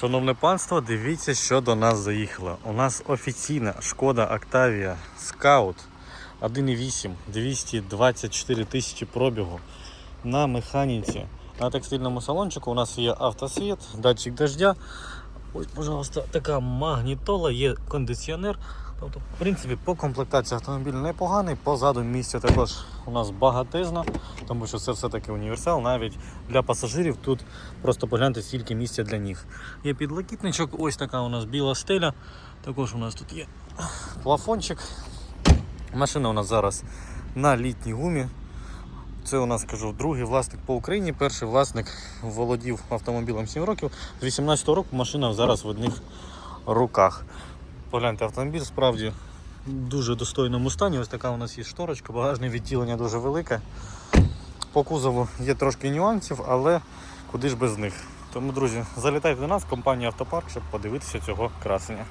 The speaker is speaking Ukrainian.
Шановне панство, дивіться, що до нас заїхало. У нас офіційна шкода Octavia Scout 1.8, 224 тисячі пробігу на механіці. На текстильному салончику у нас є автосвіт, датчик дождя. Ось, пожалуйста, така магнітола, є кондиціонер. Тобто, в принципі, по комплектації автомобіль непоганий, позаду місця також у нас багатизно, тому що це все-таки універсал. Навіть для пасажирів тут просто погляньте, скільки місця для них. Є підлокітничок, ось така у нас біла стеля. Також у нас тут є плафончик. Машина у нас зараз на літній гумі. Це у нас кажу другий власник по Україні. Перший власник володів автомобілем 7 років. З 18 року машина зараз в одних руках. Погляньте, автомобіль справді в дуже достойному стані. Ось така у нас є шторочка, багажне відділення дуже велике. По кузову є трошки нюансів, але куди ж без них. Тому, друзі, залітайте до нас, компанія Автопарк, щоб подивитися цього красення.